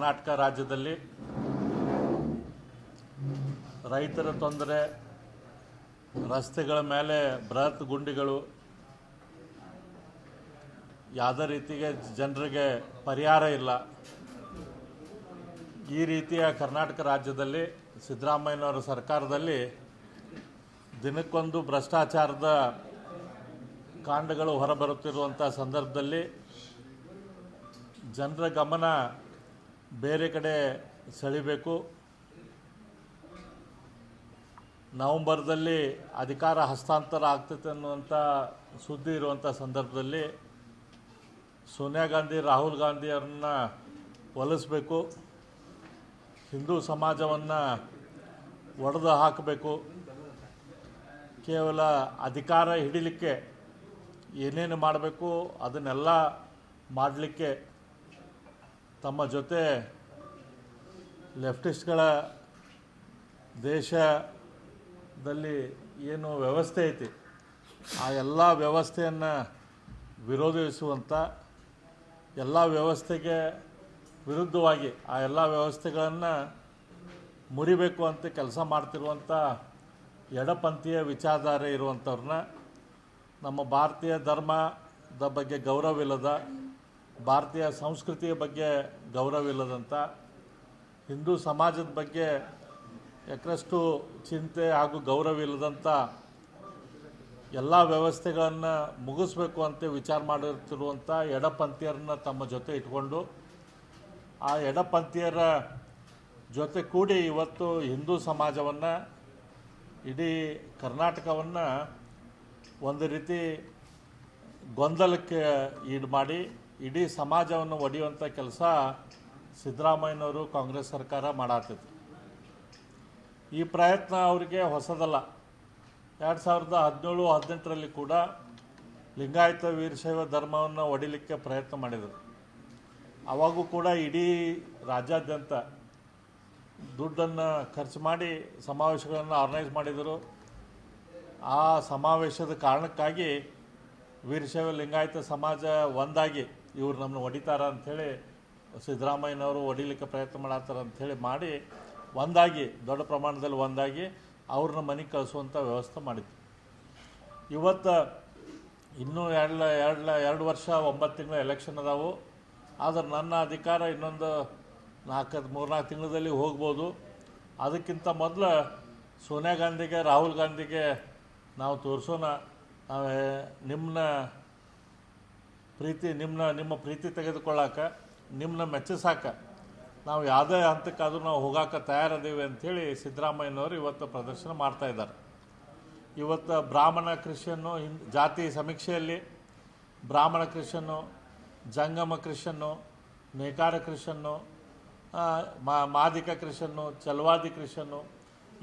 ಕರ್ನಾಟಕ ರಾಜ್ಯದಲ್ಲಿ ರೈತರ ತೊಂದರೆ, ರಸ್ತೆಗಳ ಮೇಲೆ ಬೃಹತ್ ಗುಂಡಿಗಳು, ಯಾವುದೇ ರೀತಿಗೆ ಜನರಿಗೆ ಪರಿಹಾರ ಇಲ್ಲ. ಈ ರೀತಿಯ ಕರ್ನಾಟಕ ರಾಜ್ಯದಲ್ಲಿ, ಸಿದ್ದರಾಮಯ್ಯನವರ ಸರ್ಕಾರದಲ್ಲಿ ದಿನಕ್ಕೊಂದು ಭ್ರಷ್ಟಾಚಾರದ ಕಾಂಡಗಳು ಹೊರಬರುತ್ತಿರುವಂಥ ಸಂದರ್ಭದಲ್ಲಿ ಜನರ ಗಮನ ಬೇರೆ ಕಡೆ ಸೆಳಿಬೇಕು. ನವಂಬರ್ದಲ್ಲಿ ಅಧಿಕಾರ ಹಸ್ತಾಂತರ ಆಗ್ತೈತೆ ಅನ್ನುವಂಥ ಸುದ್ದಿ ಇರುವಂಥ ಸಂದರ್ಭದಲ್ಲಿ ಸೋನಿಯಾ ಗಾಂಧಿ, ರಾಹುಲ್ ಗಾಂಧಿಯವ್ರನ್ನ ಒಲಿಸ್ಬೇಕು. ಹಿಂದೂ ಸಮಾಜವನ್ನು ಒಡೆದು ಹಾಕಬೇಕು. ಕೇವಲ ಅಧಿಕಾರ ಹಿಡಿಲಿಕ್ಕೆ ಏನೇನು ಮಾಡಬೇಕು ಅದನ್ನೆಲ್ಲ ಮಾಡಲಿಕ್ಕೆ ತಮ್ಮ ಜೊತೆ ಲೆಫ್ಟಿಸ್ಟ್ಗಳ ದೇಶದಲ್ಲಿ ಏನು ವ್ಯವಸ್ಥೆ ಐತಿ, ಆ ಎಲ್ಲ ವ್ಯವಸ್ಥೆಯನ್ನು ವಿರೋಧಿಸುವಂಥ ಎಲ್ಲ ವ್ಯವಸ್ಥೆಗೆ ವಿರುದ್ಧವಾಗಿ ಆ ಎಲ್ಲ ವ್ಯವಸ್ಥೆಗಳನ್ನು ಮುರಿಬೇಕು ಅಂತ ಕೆಲಸ ಮಾಡ್ತಿರುವಂಥ ಎಡಪಂಥೀಯ ವಿಚಾರಧಾರೆ ಇರುವಂಥವ್ರನ್ನ ನಮ್ಮ ಭಾರತೀಯ ಧರ್ಮದ ಬಗ್ಗೆ ಗೌರವವಿಲ್ಲದ ಭಾರತೀಯ ಸಂಸ್ಕೃತಿಯ ಬಗ್ಗೆ ಗೌರವ ಇಲ್ಲದಂಥ ಹಿಂದೂ ಸಮಾಜದ ಬಗ್ಗೆ ಯಾಕಷ್ಟು ಚಿಂತೆ ಹಾಗೂ ಗೌರವವಿಲ್ಲದಂಥ ಎಲ್ಲ ವ್ಯವಸ್ಥೆಗಳನ್ನು ಮುಗಿಸ್ಬೇಕು ಅಂತ ವಿಚಾರ ಮಾಡಿರ್ತಿರುವಂಥ ಎಡಪಂಥೀಯರನ್ನ ತಮ್ಮ ಜೊತೆ ಇಟ್ಕೊಂಡು ಆ ಎಡಪಂಥೀಯರ ಜೊತೆ ಕೂಡಿ ಇವತ್ತು ಹಿಂದೂ ಸಮಾಜವನ್ನು, ಇಡೀ ಕರ್ನಾಟಕವನ್ನು ಒಂದು ರೀತಿ ಗೊಂದಲಕ್ಕೆ ಈಡು ಮಾಡಿ ಇಡೀ ಸಮಾಜವನ್ನು ಒಡೆಯುವಂಥ ಕೆಲಸ ಸಿದ್ದರಾಮಯ್ಯನವರು ಕಾಂಗ್ರೆಸ್ ಸರ್ಕಾರ ಮಾಡತ್ತಿತ್ತು ಈ ಪ್ರಯತ್ನ ಅವರಿಗೆ ಹೊಸದಲ್ಲ. ಎರಡು ಸಾವಿರದ ಹದಿನೇಳು, ಹದಿನೆಂಟರಲ್ಲಿ ಕೂಡ ಲಿಂಗಾಯತ ವೀರಶೈವ ಧರ್ಮವನ್ನು ಒಡಿಲಿಕ್ಕೆ ಪ್ರಯತ್ನ ಮಾಡಿದರು. ಅವಾಗೂ ಕೂಡ ಇಡೀ ರಾಜ್ಯಾದ್ಯಂತ ದುಡ್ಡನ್ನು ಖರ್ಚು ಮಾಡಿ ಸಮಾವೇಶಗಳನ್ನು ಆರ್ಗನೈಸ್ ಮಾಡಿದರು. ಆ ಸಮಾವೇಶದ ಕಾರಣಕ್ಕಾಗಿ ವೀರಶೈವ ಲಿಂಗಾಯತ ಸಮಾಜ ಒಂದಾಗಿ ಇವ್ರು ನಮ್ಮನ್ನು ಹೊಡಿತಾರ ಅಂಥೇಳಿ ಸಿದ್ದರಾಮಯ್ಯನವರು ಹೊಡಿಲಿಕ್ಕೆ ಪ್ರಯತ್ನ ಮಾಡತ್ತಾರ ಅಂಥೇಳಿ ಮಾಡಿ ಒಂದಾಗಿ, ದೊಡ್ಡ ಪ್ರಮಾಣದಲ್ಲಿ ಒಂದಾಗಿ ಅವ್ರನ್ನ ಮನೆಗೆ ಕಳಿಸುವಂಥ ವ್ಯವಸ್ಥೆ ಮಾಡಿತ್ತು ಇವತ್ತು ಇನ್ನೂ ಎರಡು ಎರಡು ಎರಡು ವರ್ಷ, ಒಂಬತ್ತು ತಿಂಗಳ ಎಲೆಕ್ಷನ್ ಅದಾವು. ಆದರೆ ನನ್ನ ಅಧಿಕಾರ ಇನ್ನೊಂದು ನಾಲ್ಕು ಮೂರ್ನಾಲ್ಕು ತಿಂಗಳಲ್ಲಿ ಹೋಗ್ಬೋದು. ಅದಕ್ಕಿಂತ ಮೊದಲು ಸೋನಿಯಾ ಗಾಂಧಿಗೆ, ರಾಹುಲ್ ಗಾಂಧಿಗೆ ನಾವು ತೋರಿಸೋಣ. ನಾವೇ ನಿಮ್ಮನ್ನ ಪ್ರೀತಿ ನಿಮ್ಮನ್ನ ನಿಮ್ಮ ಪ್ರೀತಿ ತೆಗೆದುಕೊಳ್ಳಾಕ ನಿಮ್ಮನ್ನ ಮೆಚ್ಚಿಸಾಕ, ನಾವು ಯಾವುದೇ ಹಂತಕ್ಕಾದರೂ ನಾವು ಹೋಗಾಕ ತಯಾರದೀವಿ ಅಂಥೇಳಿ ಸಿದ್ದರಾಮಯ್ಯನವರು ಇವತ್ತು ಪ್ರದರ್ಶನ ಮಾಡ್ತಾ ಇದ್ದಾರೆ. ಇವತ್ತು ಬ್ರಾಹ್ಮಣ ಕ್ರಿಶ್ಚಿಯನ್ನು ಹಿಂ, ಜಾತಿ ಸಮೀಕ್ಷೆಯಲ್ಲಿ, ಬ್ರಾಹ್ಮಣ ಕ್ರಿಶ್ಚಿಯನ್ನು ಜಂಗಮ ಕ್ರಿಶ್ಚಿಯನ್ನು ನೇಕಾರ ಕ್ರಿಶ್ಚಿಯನ್ನು ಮಾದಿಕ ಕ್ರಿಶ್ಚಿಯನ್ನು ಚಲವಾದಿ ಕ್ರಿಶ್ಚಿಯನ್ನು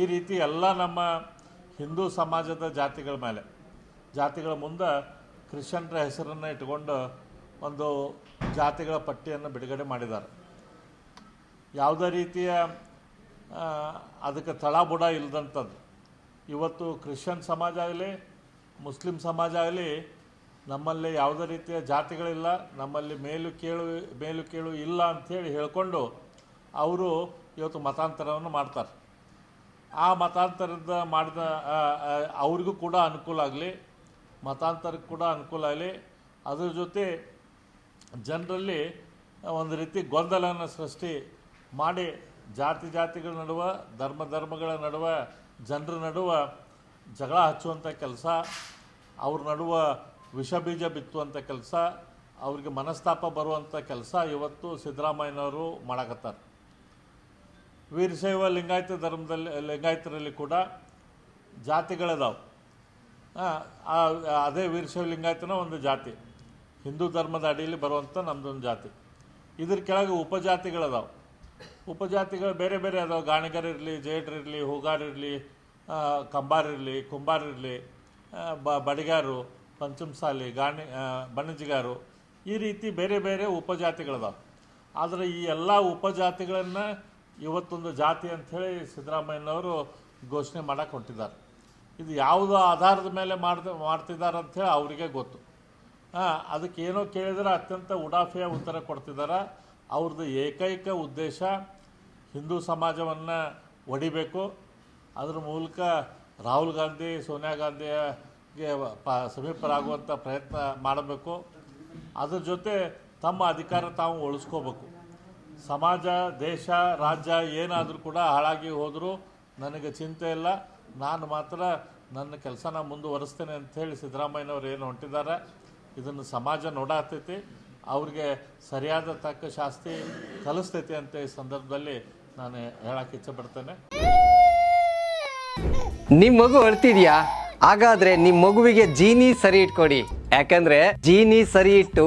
ಈ ರೀತಿ ಎಲ್ಲ ನಮ್ಮ ಹಿಂದೂ ಸಮಾಜದ ಜಾತಿಗಳ ಮೇಲೆ, ಜಾತಿಗಳ ಮುಂದೆ ಕ್ರಿಶ್ಚಿಯನ್ರ ಹೆಸರನ್ನು ಇಟ್ಕೊಂಡು ಒಂದು ಜಾತಿಗಳ ಪಟ್ಟಿಯನ್ನು ಬಿಡುಗಡೆ ಮಾಡಿದ್ದಾರೆ. ಯಾವುದೇ ರೀತಿಯ ಅದಕ್ಕೆ ತಳಬುಡ ಇಲ್ಲದಂಥದ್ದು ಇವತ್ತು ಕ್ರಿಶ್ಚಿಯನ್ ಸಮಾಜ ಆಗಲಿ, ಮುಸ್ಲಿಂ ಸಮಾಜ ಆಗಲಿ, ನಮ್ಮಲ್ಲಿ ಯಾವುದೇ ರೀತಿಯ ಜಾತಿಗಳಿಲ್ಲ, ನಮ್ಮಲ್ಲಿ ಮೇಲು ಕೇಳು ಮೇಲು ಕೇಳು ಇಲ್ಲ ಅಂಥೇಳಿ ಹೇಳಿಕೊಂಡು ಅವರು ಇವತ್ತು ಮತಾಂತರವನ್ನು ಮಾಡ್ತಾರೆ. ಆ ಮತಾಂತರದ ಮಾಡಿದ ಅವ್ರಿಗೂ ಕೂಡ ಅನುಕೂಲ ಆಗಲಿ ಮತಾಂತರಕ್ಕೆ ಕೂಡ ಅನುಕೂಲ ಆಗಲಿ. ಅದ್ರ ಜೊತೆ ಜನರಲ್ಲಿ ಒಂದು ರೀತಿ ಗೊಂದಲನ ಸೃಷ್ಟಿ ಮಾಡಿ ಜಾತಿ ಜಾತಿಗಳ ನಡುವೆ, ಧರ್ಮ ಧರ್ಮಗಳ ನಡುವೆ, ಜನರ ನಡುವೆ ಜಗಳ ಹಚ್ಚುವಂಥ ಕೆಲಸ, ಅವ್ರ ನಡುವೆ ವಿಷ ಬೀಜ ಬಿತ್ತುವಂಥ ಕೆಲಸ, ಅವ್ರಿಗೆ ಮನಸ್ತಾಪ ಬರುವಂಥ ಕೆಲಸ ಇವತ್ತು ಸಿದ್ದರಾಮಯ್ಯನವರು ಮಾಡಕತ್ತಾರೆ. ವೀರಶೈವ ಲಿಂಗಾಯತ ಧರ್ಮದಲ್ಲಿ, ಲಿಂಗಾಯತರಲ್ಲಿ ಕೂಡ ಜಾತಿಗಳಿದಾವೆ. ಅದೇ ವೀರಶೈವ ಲಿಂಗಾಯತನ ಒಂದು ಜಾತಿ. ಹಿಂದೂ ಧರ್ಮದ ಅಡಿಯಲ್ಲಿ ಬರುವಂಥ ನಮ್ಮದೊಂದು ಜಾತಿ. ಇದ್ರ ಕೆಳಗೆ ಉಪಜಾತಿಗಳದಾವೆ. ಉಪಜಾತಿಗಳು ಬೇರೆ ಬೇರೆ ಅದಾವೆ. ಗಾಣಿಗರಿರಲಿ ಜೇಡ್ರಿರಲಿ ಹೂಗಾರಿರಲಿ ಕಂಬಾರಿರಲಿ ಕುಂಬಾರಿರಲಿ ಬ, ಬಡಿಗಾರು, ಪಂಚಮಸಾಲಿ, ಗಾಣಿ ಬಣಜಿಗಾರು, ಈ ರೀತಿ ಬೇರೆ ಬೇರೆ ಉಪಜಾತಿಗಳದಾವೆ. ಆದರೆ ಈ ಎಲ್ಲ ಉಪಜಾತಿಗಳನ್ನು ಇವತ್ತೊಂದು ಜಾತಿ ಅಂಥೇಳಿ ಸಿದ್ದರಾಮಯ್ಯನವರು ಘೋಷಣೆ ಮಾಡಕ್ಕೆ ಹೊಂಟಿದ್ದಾರೆ. ಇದು ಯಾವುದೋ ಆಧಾರದ ಮೇಲೆ ಮಾಡ್ದ ಮಾಡ್ತಿದ್ದಾರೆ ಅಂಥೇಳಿ ಅವರಿಗೆ ಗೊತ್ತು. ಹಾಂ, ಅದಕ್ಕೇನೋ ಕೇಳಿದ್ರೆ ಅತ್ಯಂತ ಉಡಾಫೆಯ ಉತ್ತರ ಕೊಡ್ತಿದ್ದಾರೆ ಅವ್ರದ್ದು ಏಕೈಕ ಉದ್ದೇಶ ಹಿಂದೂ ಸಮಾಜವನ್ನು ಒಡಿಬೇಕು. ಅದ್ರ ಮೂಲಕ ರಾಹುಲ್ ಗಾಂಧಿ, ಸೋನಿಯಾ ಗಾಂಧಿಗೆ ಪ ಸಮೀಪರಾಗುವಂಥ ಪ್ರಯತ್ನ ಮಾಡಬೇಕು. ಅದ್ರ ಜೊತೆ ತಮ್ಮ ಅಧಿಕಾರ ತಾವು ಉಳಿಸ್ಕೋಬೇಕು. ಸಮಾಜ, ದೇಶ, ರಾಜ್ಯ ಏನಾದರೂ ಕೂಡ ಹಾಳಾಗಿ ಹೋದರೂ ನನಗೆ ಚಿಂತೆ ಇಲ್ಲ. ನಾನು ಮಾತ್ರ ನನ್ನ ಕೆಲಸನ ಮುಂದುವರಿಸ್ತೇನೆ ಅಂಥೇಳಿ ಸಿದ್ದರಾಮಯ್ಯನವ್ರು ಏನು ಹೊಂಟಿದ್ದಾರೆ, ಇದನ್ನು ಸಮಾಜ ನೋಡಾತೈತಿ, ಅವ್ರಿಗೆ ಸರಿಯಾದ ತಕ್ಕ ಶಾಸ್ತಿ ಕಲಿಸ್ತೈತಿ ಅಂತ ಈ ಸಂದರ್ಭದಲ್ಲಿ ನಾನು ಹೇಳಕ್ಕೆ ಇಚ್ಛೆಪಡ್ತೇನೆ ನಿಮ್ಮ ಮಗು ಅಳ್ತಿದ್ಯಾ ಹಾಗಾದ್ರೆ ನಿಮ್ಮ ಮಗುವಿಗೆ ಜೀನಿ ಸರಿ ಇಟ್ಕೊಡಿ. ಯಾಕಂದ್ರೆ ಜೀನಿ ಸರಿ ಇಟ್ಟು